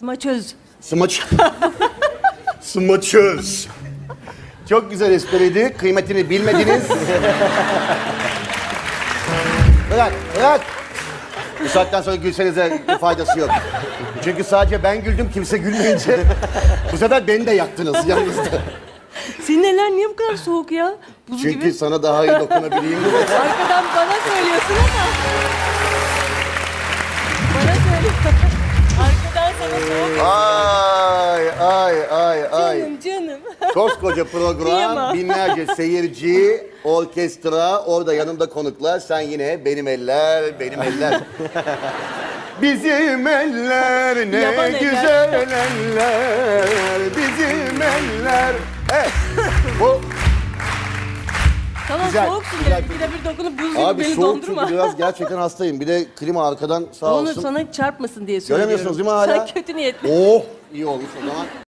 Smaçöz. Smaç. Smaçöz. Çok güzel espriydi. Kıymetini bilmediniz. bırak, bırak. Bu saatten sonra gülsenize bir faydası yok. Çünkü sadece ben güldüm, kimse gülmeyince bu sefer beni de yaktınız yanınızda. Senin eller niye bu kadar soğuk ya? Buz Çünkü gibi. sana daha iyi dokunabileyim diye. Arkadan bana söylüyorsun ama. Bana söyle. Ay, ay, ay, ay. Canım canım. Koskoca program, Kıyamam. binlerce seyirci, orkestra, orada yanımda konuklar. Sen yine benim eller, benim eller. Bizim eller ne Yaban eller. güzel eller, bizim eller. Evet, bu Tamam Güzel, soğuksun güzel. Bir de bir dokunup buz gibi abi beni soğuk dondurma. çünkü biraz gerçekten hastayım. Bir de klima arkadan sağ Onu olsun. sana çarpmasın diye söylüyorum. Göremiyorsunuz değil mi hala? Sen kötü niyetli. Oh, iyi olmuş o zaman.